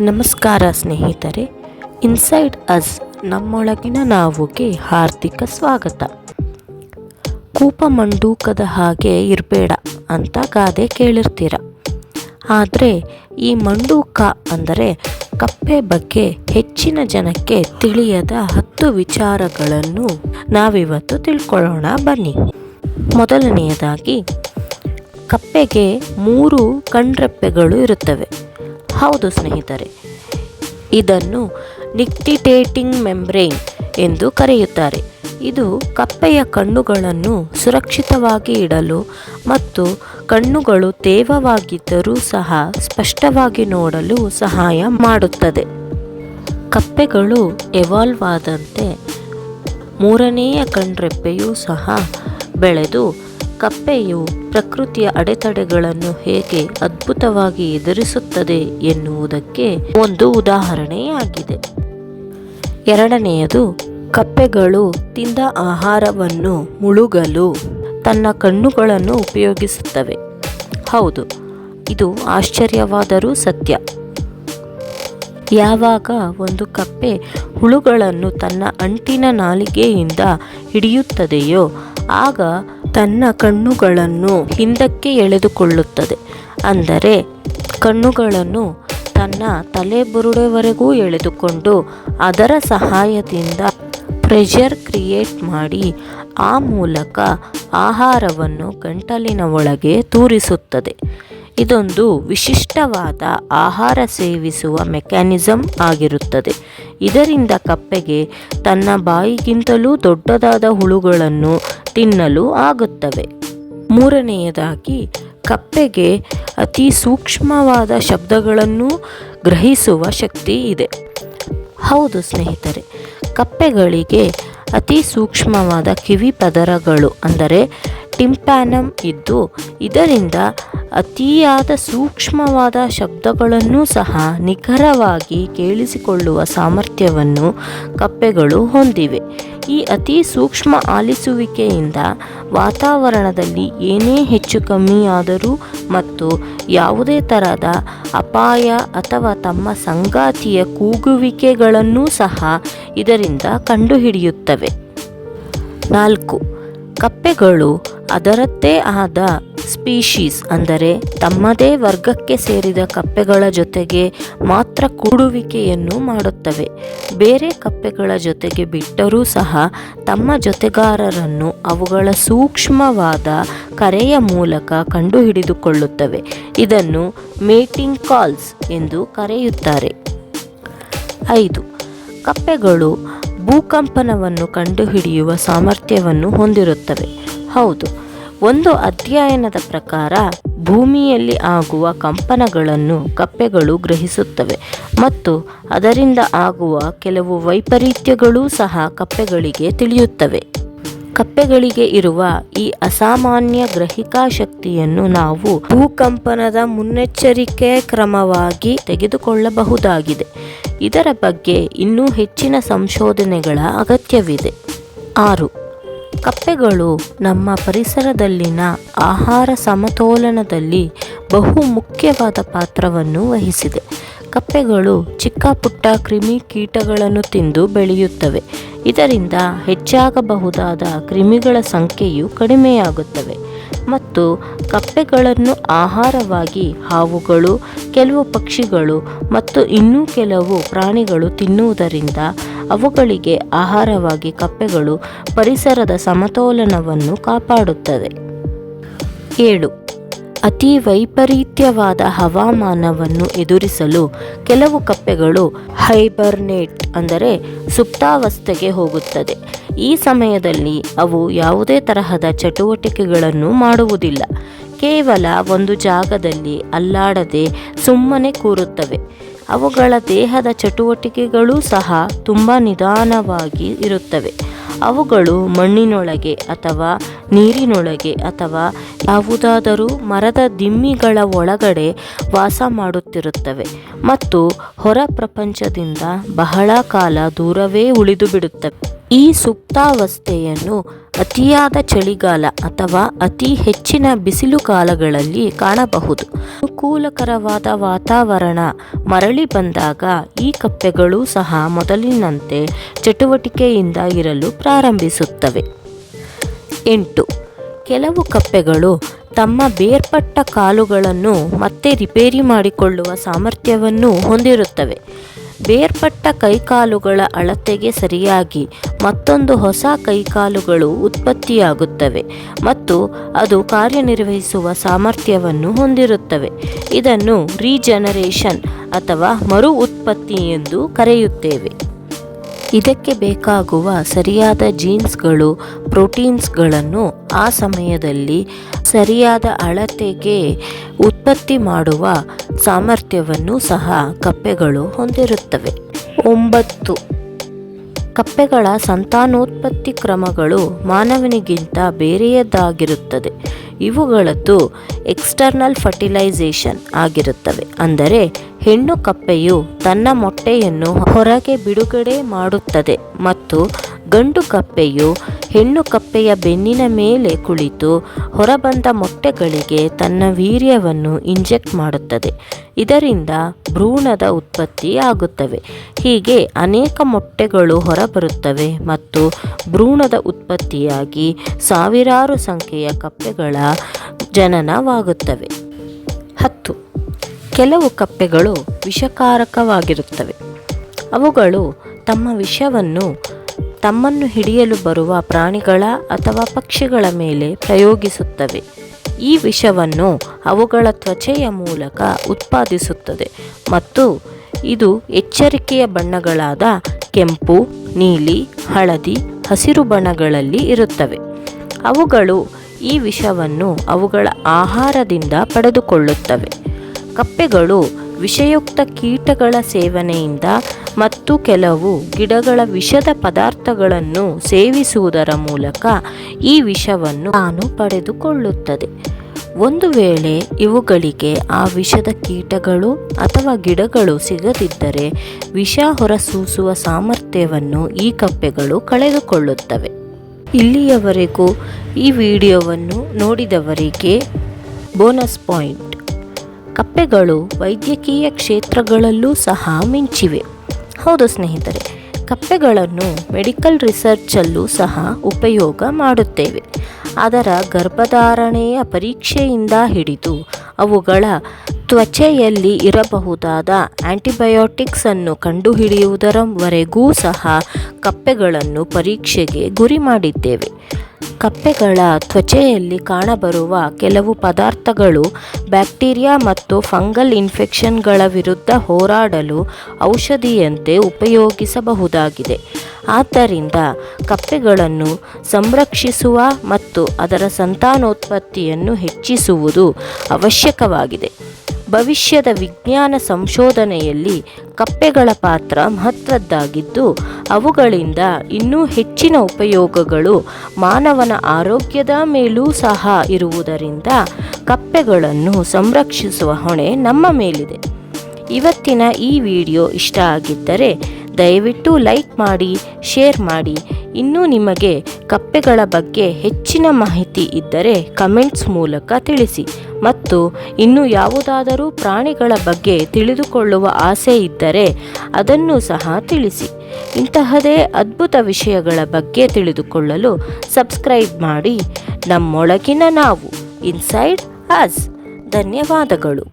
ನಮಸ್ಕಾರ ಸ್ನೇಹಿತರೆ inside us ನಮ್ಮೊಳಗಿನ ನಾವುಗೆ ಹಾರ್ದಿಕ ಸ್ವಾಗತ. ಕೂಪ ಮಂಡೂಕದ ಹಾಗೆ ಇರಬೇಡ ಅಂತ ಗಾದೆ ಕೇಳಿರ್ತೀರ. ಆದರೆ ಈ ಮಂಡೂಕ ಅಂದರೆ ಕಪ್ಪೆ ಬಗ್ಗೆ ಹೆಚ್ಚಿನ ಜನಕ್ಕೆ ತಿಳಿಯದ ಹತ್ತು ವಿಚಾರಗಳನ್ನು ನಾವಿವತ್ತು ತಿಳ್ಕೊಳ್ಳೋಣ ಬನ್ನಿ. ಮೊದಲನೆಯದಾಗಿ, ಕಪ್ಪೆಗೆ ಮೂರು ಕಣ್ರೆಪ್ಪೆಗಳು ಇರುತ್ತವೆ. ಹೌದು ಸ್ನೇಹಿತರೆ, ಇದನ್ನು ನಿಕ್ಟಿಟೇಟಿಂಗ್ ಮೆಂಬ್ರೇನ್ ಎಂದು ಕರೆಯುತ್ತಾರೆ. ಇದು ಕಪ್ಪೆಯ ಕಣ್ಣುಗಳನ್ನು ಸುರಕ್ಷಿತವಾಗಿ ಇಡಲು ಮತ್ತು ಕಣ್ಣುಗಳು ತೇವವಾಗಿದ್ದರೂ ಸಹ ಸ್ಪಷ್ಟವಾಗಿ ನೋಡಲು ಸಹಾಯ ಮಾಡುತ್ತದೆ. ಕಪ್ಪೆಗಳು ಎವಾಲ್ವ್ ಆದಂತೆ ಮೂರನೆಯ ಕಣ್ರೆಪ್ಪೆಯೂ ಸಹ ಬೆಳೆದು ಕಪ್ಪೆಯು ಪ್ರಕೃತಿಯ ಅಡೆತಡೆಗಳನ್ನು ಹೇಗೆ ಅದ್ಭುತವಾಗಿ ಎದುರಿಸುತ್ತದೆ ಎನ್ನುವುದಕ್ಕೆ ಒಂದು ಉದಾಹರಣೆಯಾಗಿದೆ. ಎರಡನೆಯದು, ಕಪ್ಪೆಗಳು ತಿಂದ ಆಹಾರವನ್ನು ಮುಳುಗಲು ತನ್ನ ಕಣ್ಣುಗಳನ್ನು ಉಪಯೋಗಿಸುತ್ತವೆ. ಹೌದು, ಇದು ಆಶ್ಚರ್ಯವಾದರೂ ಸತ್ಯ. ಯಾವಾಗ ಒಂದು ಕಪ್ಪೆ ಹುಳುಗಳನ್ನು ತನ್ನ ಅಂಟಿನ ನಾಲಿಗೆಯಿಂದ ಹಿಡಿಯುತ್ತದೆಯೋ, ಆಗ ತನ್ನ ಕಣ್ಣುಗಳನ್ನು ಹಿಂದಕ್ಕೆ ಎಳೆದುಕೊಳ್ಳುತ್ತದೆ. ಅಂದರೆ, ಕಣ್ಣುಗಳನ್ನು ತನ್ನ ತಲೆಬುರುಡೆವರೆಗೂ ಎಳೆದುಕೊಂಡು ಅದರ ಸಹಾಯದಿಂದ ಪ್ರೆಷರ್ ಕ್ರಿಯೇಟ್ ಮಾಡಿ ಆ ಮೂಲಕ ಆಹಾರವನ್ನು ಗಂಟಲಿನ ಒಳಗೆ ತೂರಿಸುತ್ತದೆ. ಇದೊಂದು ವಿಶಿಷ್ಟವಾದ ಆಹಾರ ಸೇವಿಸುವ ಮೆಕ್ಯಾನಿಸಮ್ ಆಗಿರುತ್ತದೆ. ಇದರಿಂದ ಕಪ್ಪೆಗೆ ತನ್ನ ಬಾಯಿಗಿಂತಲೂ ದೊಡ್ಡದಾದ ಹುಳುಗಳನ್ನು ತಿನ್ನಲು ಆಗುತ್ತವೆ. ಮೂರನೆಯದಾಗಿ, ಕಪ್ಪೆಗೆ ಅತಿ ಸೂಕ್ಷ್ಮವಾದ ಶಬ್ದಗಳನ್ನು ಗ್ರಹಿಸುವ ಶಕ್ತಿ ಇದೆ. ಹೌದು ಸ್ನೇಹಿತರೆ, ಕಪ್ಪೆಗಳಿಗೆ ಅತಿ ಸೂಕ್ಷ್ಮವಾದ ಕಿವಿ ಪದರಗಳು ಅಂದರೆ ಟಿಂಪ್ಯಾನಮ್ ಇದ್ದು ಇದರಿಂದ ಅತಿಯಾದ ಸೂಕ್ಷ್ಮವಾದ ಶಬ್ದಗಳನ್ನು ಸಹ ನಿಖರವಾಗಿ ಕೇಳಿಸಿಕೊಳ್ಳುವ ಸಾಮರ್ಥ್ಯವನ್ನು ಕಪ್ಪೆಗಳು ಹೊಂದಿವೆ. ಈ ಅತಿ ಸೂಕ್ಷ್ಮ ಆಲಿಸುವಿಕೆಯಿಂದ ವಾತಾವರಣದಲ್ಲಿ ಏನೇ ಹೆಚ್ಚು ಕಮ್ಮಿಯಾದರೂ ಮತ್ತು ಯಾವುದೇ ತರಹದ ಅಪಾಯ ಅಥವಾ ತಮ್ಮ ಸಂಗಾತಿಯ ಕೂಗುವಿಕೆಗಳನ್ನೂ ಸಹ ಇದರಿಂದ ಕಂಡುಹಿಡಿಯುತ್ತವೆ. ನಾಲ್ಕು ಕಪ್ಪೆಗಳು ಅದರದ್ದೇ ಆದ ಸ್ಪೀಶೀಸ್ ಅಂದರೆ ತಮ್ಮದೇ ವರ್ಗಕ್ಕೆ ಸೇರಿದ ಕಪ್ಪೆಗಳ ಜೊತೆಗೆ ಮಾತ್ರ ಕೂಡುವಿಕೆಯನ್ನು ಮಾಡುತ್ತವೆ. ಬೇರೆ ಕಪ್ಪೆಗಳ ಜೊತೆಗೆ ಬಿಟ್ಟರೂ ಸಹ ತಮ್ಮ ಜೊತೆಗಾರರನ್ನು ಅವುಗಳ ಸೂಕ್ಷ್ಮವಾದ ಕರೆಯ ಮೂಲಕ ಕಂಡುಹಿಡಿದುಕೊಳ್ಳುತ್ತವೆ. ಇದನ್ನು ಮೇಟಿಂಗ್ ಕಾಲ್ಸ್ ಎಂದು ಕರೆಯುತ್ತಾರೆ. ಐದು, ಕಪ್ಪೆಗಳು ಭೂಕಂಪನವನ್ನು ಕಂಡುಹಿಡಿಯುವ ಸಾಮರ್ಥ್ಯವನ್ನು ಹೊಂದಿರುತ್ತವೆ. ಹೌದು, ಒಂದು ಅಧ್ಯಯನದ ಪ್ರಕಾರ ಭೂಮಿಯಲ್ಲಿ ಆಗುವ ಕಂಪನಗಳನ್ನು ಕಪ್ಪೆಗಳು ಗ್ರಹಿಸುತ್ತವೆ ಮತ್ತು ಅದರಿಂದ ಆಗುವ ಕೆಲವು ವೈಪರೀತ್ಯಗಳೂ ಸಹ ಕಪ್ಪೆಗಳಿಗೆ ತಿಳಿಯುತ್ತವೆ. ಕಪ್ಪೆಗಳಿಗೆ ಇರುವ ಈ ಅಸಾಮಾನ್ಯ ಗ್ರಹಿಕಾ ಶಕ್ತಿಯನ್ನು ನಾವು ಭೂಕಂಪನದ ಮುನ್ನೆಚ್ಚರಿಕೆ ಕ್ರಮವಾಗಿ ತೆಗೆದುಕೊಳ್ಳಬಹುದಾಗಿದೆ. ಇದರ ಬಗ್ಗೆ ಇನ್ನೂ ಹೆಚ್ಚಿನ ಸಂಶೋಧನೆಗಳ ಅಗತ್ಯವಿದೆ. ಆರು. ಕಪ್ಪೆಗಳು ನಮ್ಮ ಪರಿಸರದಲ್ಲಿನ ಆಹಾರ ಸಮತೋಲನದಲ್ಲಿ ಬಹು ಮುಖ್ಯವಾದ ಪಾತ್ರವನ್ನು ವಹಿಸಿದೆ. ಕಪ್ಪೆಗಳು ಚಿಕ್ಕ ಪುಟ್ಟ ಕ್ರಿಮಿ ಕೀಟಗಳನ್ನು ತಿಂದು ಬೆಳೆಯುತ್ತವೆ. ಇದರಿಂದ ಹೆಚ್ಚಾಗಬಹುದಾದ ಕ್ರಿಮಿಗಳ ಸಂಖ್ಯೆಯು ಕಡಿಮೆಯಾಗುತ್ತವೆ. ಮತ್ತು ಕಪ್ಪೆಗಳನ್ನು ಆಹಾರವಾಗಿ ಹಾವುಗಳು, ಕೆಲವು ಪಕ್ಷಿಗಳು ಮತ್ತು ಇನ್ನೂ ಕೆಲವು ಪ್ರಾಣಿಗಳು ತಿನ್ನುವುದರಿಂದ ಅವುಗಳಿಗೆ ಆಹಾರವಾಗಿ ಕಪ್ಪೆಗಳು ಪರಿಸರದ ಸಮತೋಲನವನ್ನು ಕಾಪಾಡುತ್ತದೆ ಏಳು. ಅತಿ ವೈಪರೀತ್ಯವಾದ ಹವಾಮಾನವನ್ನು ಎದುರಿಸಲು ಕೆಲವು ಕಪ್ಪೆಗಳು ಹೈಬರ್ನೇಟ್ ಅಂದರೆ ಸುಪ್ತಾವಸ್ಥೆಗೆ ಹೋಗುತ್ತದೆ. ಈ ಸಮಯದಲ್ಲಿ ಅವು ಯಾವುದೇ ತರಹದ ಚಟುವಟಿಕೆಗಳನ್ನು ಮಾಡುವುದಿಲ್ಲ. ಕೇವಲ ಒಂದು ಜಾಗದಲ್ಲಿ ಅಲ್ಲಾಡದೆ ಸುಮ್ಮನೆ ಕೂರುತ್ತವೆ. ಅವುಗಳ ದೇಹದ ಚಟುವಟಿಕೆಗಳೂ ಸಹ ತುಂಬ ನಿಧಾನವಾಗಿ ಇರುತ್ತವೆ. ಅವುಗಳು ಮಣ್ಣಿನೊಳಗೆ ಅಥವಾ ನೀರಿನೊಳಗೆ ಅಥವಾ ಯಾವುದಾದರೂ ಮರದ ದಿಮ್ಮಿಗಳ ಒಳಗಡೆ ವಾಸ ಮಾಡುತ್ತಿರುತ್ತವೆ ಮತ್ತು ಹೊರ ಪ್ರಪಂಚದಿಂದ ಬಹಳ ಕಾಲ ದೂರವೇ ಉಳಿದು ಬಿಡುತ್ತವೆ. ಈ ಸುಪ್ತಾವಸ್ಥೆಯನ್ನು ಅತಿಯಾದ ಚಳಿಗಾಲ ಅಥವಾ ಅತಿ ಹೆಚ್ಚಿನ ಬಿಸಿಲು ಕಾಲಗಳಲ್ಲಿ ಕಾಣಬಹುದು. ಅನುಕೂಲಕರವಾದ ವಾತಾವರಣ ಮರಳಿ ಬಂದಾಗ ಈ ಕಪ್ಪೆಗಳು ಸಹ ಮೊದಲಿನಂತೆ ಚಟುವಟಿಕೆಯಿಂದ ಇರಲು ಪ್ರಾರಂಭಿಸುತ್ತವೆ. ಎಂಟು. ಕೆಲವು ಕಪ್ಪೆಗಳು ತಮ್ಮ ಬೇರ್ಪಟ್ಟ ಕಾಲುಗಳನ್ನು ಮತ್ತೆ ರಿಪೇರಿ ಮಾಡಿಕೊಳ್ಳುವ ಸಾಮರ್ಥ್ಯವನ್ನು ಹೊಂದಿರುತ್ತವೆ. ಬೇರ್ಪಟ್ಟ ಕೈಕಾಲುಗಳ ಅಳತೆಗೆ ಸರಿಯಾಗಿ ಮತ್ತೊಂದು ಹೊಸ ಕೈಕಾಲುಗಳು ಉತ್ಪತ್ತಿಯಾಗುತ್ತವೆ ಮತ್ತು ಅದು ಕಾರ್ಯನಿರ್ವಹಿಸುವ ಸಾಮರ್ಥ್ಯವನ್ನು ಹೊಂದಿರುತ್ತವೆ. ಇದನ್ನು ರೀಜನರೇಷನ್ ಅಥವಾ ಮರು ಉತ್ಪತ್ತಿ ಎಂದು ಕರೆಯುತ್ತೇವೆ. ಇದಕ್ಕೆ ಬೇಕಾಗುವ ಸರಿಯಾದ ಜೀನ್ಸ್ಗಳು, ಪ್ರೋಟೀನ್ಸ್ಗಳನ್ನು ಆ ಸಮಯದಲ್ಲಿ ಸರಿಯಾದ ಅಳತೆಗೆ ಉತ್ಪತ್ತಿ ಮಾಡುವ ಸಾಮರ್ಥ್ಯವನ್ನು ಸಹ ಕಪ್ಪೆಗಳು ಹೊಂದಿರುತ್ತವೆ. ಒಂಬತ್ತು. ಕಪ್ಪೆಗಳ ಸಂತಾನೋತ್ಪತ್ತಿ ಕ್ರಮಗಳು ಮಾನವನಿಗಿಂತ ಬೇರೆಯದಾಗಿರುತ್ತದೆ ಇವುಗಳದ್ದು ಎಕ್ಸ್ಟರ್ನಲ್ ಫರ್ಟಿಲೈಸೇಷನ್ ಆಗಿರುತ್ತವೆ. ಅಂದರೆ ಹೆಣ್ಣು ಕಪ್ಪೆಯು ತನ್ನ ಮೊಟ್ಟೆಯನ್ನು ಹೊರಗೆ ಬಿಡುಗಡೆ ಮಾಡುತ್ತದೆ ಮತ್ತು ಗಂಡು ಕಪ್ಪೆಯು ಹೆಣ್ಣು ಕಪ್ಪೆಯ ಬೆನ್ನಿನ ಮೇಲೆ ಕುಳಿತು ಹೊರಬಂದ ಮೊಟ್ಟೆಗಳಿಗೆ ತನ್ನ ವೀರ್ಯವನ್ನು ಇಂಜೆಕ್ಟ್ ಮಾಡುತ್ತದೆ. ಇದರಿಂದ ಭ್ರೂಣದ ಉತ್ಪತ್ತಿ ಆಗುತ್ತವೆ. ಹೀಗೆ ಅನೇಕ ಮೊಟ್ಟೆಗಳು ಹೊರಬರುತ್ತವೆ ಮತ್ತು ಭ್ರೂಣದ ಉತ್ಪತ್ತಿಯಾಗಿ ಸಾವಿರಾರು ಸಂಖ್ಯೆಯ ಕಪ್ಪೆಗಳ ಜನನವಾಗುತ್ತವೆ. ಹತ್ತು. ಕೆಲವು ಕಪ್ಪೆಗಳು ವಿಷಕಾರಕವಾಗಿರುತ್ತವೆ. ಅವುಗಳು ತಮ್ಮ ವಿಷವನ್ನು ತಮ್ಮನ್ನು ಹಿಡಿಯಲು ಬರುವ ಪ್ರಾಣಿಗಳ ಅಥವಾ ಪಕ್ಷಿಗಳ ಮೇಲೆ ಪ್ರಯೋಗಿಸುತ್ತವೆ. ಈ ವಿಷವನ್ನು ಅವುಗಳ ತ್ವಚೆಯ ಮೂಲಕ ಉತ್ಪಾದಿಸುತ್ತದೆ ಮತ್ತು ಇದು ಎಚ್ಚರಿಕೆಯ ಬಣ್ಣಗಳಾದ ಕೆಂಪು, ನೀಲಿ, ಹಳದಿ, ಹಸಿರು ಬಣ್ಣಗಳಲ್ಲಿ ಇರುತ್ತವೆ. ಅವುಗಳು ಈ ವಿಷವನ್ನು ಅವುಗಳ ಆಹಾರದಿಂದ ಪಡೆದುಕೊಳ್ಳುತ್ತವೆ. ಕಪ್ಪೆಗಳು ವಿಷಯುಕ್ತ ಕೀಟಗಳ ಸೇವನೆಯಿಂದ ಮತ್ತು ಕೆಲವು ಗಿಡಗಳ ವಿಷದ ಪದಾರ್ಥಗಳನ್ನು ಸೇವಿಸುವುದರ ಮೂಲಕ ಈ ವಿಷವನ್ನು ತಾನು ಪಡೆದುಕೊಳ್ಳುತ್ತದೆ. ಒಂದು ವೇಳೆ ಇವುಗಳಿಗೆ ಆ ವಿಷದ ಕೀಟಗಳು ಅಥವಾ ಗಿಡಗಳು ಸಿಗದಿದ್ದರೆ ವಿಷ ಹೊರಸೂಸುವ ಸಾಮರ್ಥ್ಯವನ್ನು ಈ ಕಪ್ಪೆಗಳು ಕಳೆದುಕೊಳ್ಳುತ್ತವೆ. ಇಲ್ಲಿಯವರೆಗೂ ಈ ವಿಡಿಯೋವನ್ನು ನೋಡಿದವರಿಗೆ ಬೋನಸ್ ಪಾಯಿಂಟ್. ಕಪ್ಪೆಗಳು ವೈದ್ಯಕೀಯ ಕ್ಷೇತ್ರಗಳಲ್ಲೂ ಸಹ ಮಿಂಚಿವೆ. ಹೌದು ಸ್ನೇಹಿತರೆ, ಕಪ್ಪೆಗಳನ್ನು ಮೆಡಿಕಲ್ ರಿಸರ್ಚಲ್ಲೂ ಸಹ ಉಪಯೋಗ ಮಾಡುತ್ತೇವೆ. ಅದರ ಗರ್ಭಧಾರಣೆಯ ಪರೀಕ್ಷೆಯಿಂದ ಹಿಡಿದು ಅವುಗಳ ತ್ವಚೆಯಲ್ಲಿ ಇರಬಹುದಾದ ಆ್ಯಂಟಿಬಯೋಟಿಕ್ಸನ್ನು ಕಂಡುಹಿಡಿಯುವುದರವರೆಗೂ ಸಹ ಕಪ್ಪೆಗಳನ್ನು ಪರೀಕ್ಷೆಗೆ ಗುರಿ ಮಾಡಿದ್ದೇವೆ. ಕಪ್ಪೆಗಳ ತ್ವಚೆಯಲ್ಲಿ ಕಾಣಬರುವ ಕೆಲವು ಪದಾರ್ಥಗಳು ಬ್ಯಾಕ್ಟೀರಿಯಾ ಮತ್ತು ಫಂಗಲ್ ಇನ್ಫೆಕ್ಷನ್ಗಳ ವಿರುದ್ಧ ಹೋರಾಡಲು ಔಷಧಿಯಂತೆ ಉಪಯೋಗಿಸಬಹುದಾಗಿದೆ. ಆದ್ದರಿಂದ ಕಪ್ಪೆಗಳನ್ನು ಸಂರಕ್ಷಿಸುವ ಮತ್ತು ಅದರ ಸಂತಾನೋತ್ಪತ್ತಿಯನ್ನು ಹೆಚ್ಚಿಸುವುದು ಅವಶ್ಯಕವಾಗಿದೆ. ಭವಿಷ್ಯದ ವಿಜ್ಞಾನ ಸಂಶೋಧನೆಯಲ್ಲಿ ಕಪ್ಪೆಗಳ ಪಾತ್ರ ಮಹತ್ವದ್ದಾಗಿದ್ದು, ಅವುಗಳಿಂದ ಇನ್ನೂ ಹೆಚ್ಚಿನ ಉಪಯೋಗಗಳು ಮಾನವನ ಆರೋಗ್ಯದ ಮೇಲೂ ಸಹ ಇರುವುದರಿಂದ ಕಪ್ಪೆಗಳನ್ನು ಸಂರಕ್ಷಿಸುವ ಹೊಣೆ ನಮ್ಮ ಮೇಲಿದೆ. ಇವತ್ತಿನ ಈ ವಿಡಿಯೋ ಇಷ್ಟ ಆಗಿದ್ದರೆ ದಯವಿಟ್ಟು ಲೈಕ್ ಮಾಡಿ, ಶೇರ್ ಮಾಡಿ. ಇನ್ನೂ ನಿಮಗೆ ಕಪ್ಪೆಗಳ ಬಗ್ಗೆ ಹೆಚ್ಚಿನ ಮಾಹಿತಿ ಇದ್ದರೆ ಕಮೆಂಟ್ಸ್ ಮೂಲಕ ತಿಳಿಸಿ. ಮತ್ತು ಇನ್ನು ಯಾವುದಾದರೂ ಪ್ರಾಣಿಗಳ ಬಗ್ಗೆ ತಿಳಿದುಕೊಳ್ಳುವ ಆಸೆ ಇದ್ದರೆ ಅದನ್ನು ಸಹ ತಿಳಿಸಿ. ಇಂತಹದೇ ಅದ್ಭುತ ವಿಷಯಗಳ ಬಗ್ಗೆ ತಿಳಿದುಕೊಳ್ಳಲು ಸಬ್ಸ್ಕ್ರೈಬ್ ಮಾಡಿ. ನಮ್ಮೊಳಗಿನ ನಾವು, ಇನ್ಸೈಡ್ ಅಸ್. ಧನ್ಯವಾದಗಳು.